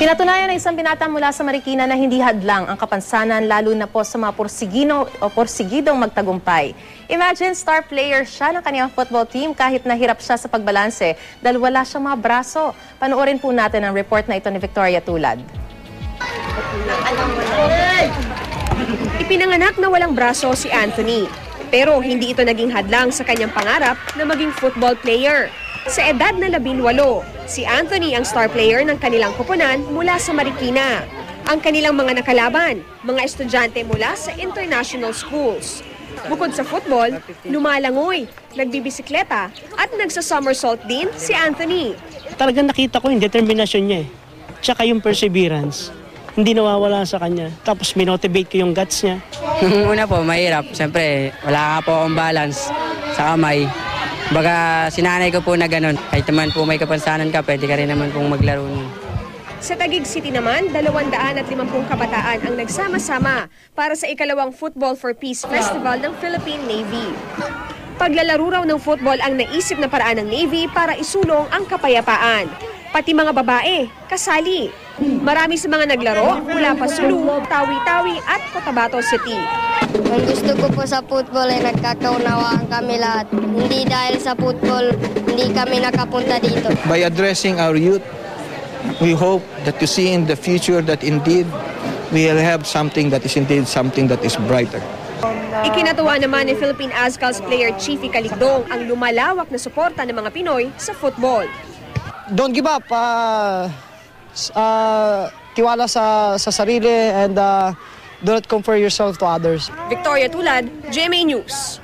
Pinatunayan ng isang binata mula sa Marikina na hindi hadlang ang kapansanan lalo na po sa mga porsigino o porsigidong magtagumpay. Imagine star player siya ng kanyang football team kahit nahirap siya sa pagbalanse dahil wala siyang mga braso. Panoorin po natin ang report na ito ni Victoria Tulad. Ipinanganak na walang braso si Anthony. Pero hindi ito naging hadlang sa kanyang pangarap na maging football player. Sa edad na labing walo, si Anthony ang star player ng kanilang koponan mula sa Marikina. Ang kanilang mga nakalaban, mga estudyante mula sa international schools. Bukod sa football, lumalangoy, nagbibisikleta at nagsa-somersault din si Anthony. talagang nakita ko yung determinasyon niya eh. Tsaka yung perseverance. Hindi nawawala sa kanya. Tapos minotivate ko yung guts niya. Nung una po, mahirap. Siyempre, wala nga po akong balance sa kamay. Baga, sinanay ko po na ganun. Kahit naman po may kapansanan ka, pwede ka rin naman pong maglaro nun. Sa Taguig City naman, 250 kabataan ang nagsama-sama para sa ikalawang Football for Peace Festival ng Philippine Navy. Paglalaro raw ng football ang naisip na paraan ng Navy para isulong ang kapayapaan. Pati mga babae, kasali. Marami sa mga naglaro mula pa Sulu, Tawi-Tawi at Cotabato City. Ang gusto ko po sa football ay nagkakaunawaan kami lahat. Hindi dahil sa football, hindi kami nakapunta dito. by addressing our youth, we hope that to see in the future that indeed we'll have something that is indeed something that is brighter. Ikinatuwa naman ni Philippine Azcals player Chiefy Caligdong ang lumalawak na suporta ng mga Pinoy sa football. don't give up. Uh, uh, tiwala sa, sa sarili and uh, do not compare yourself to others. Victoria Tulad, GMA News.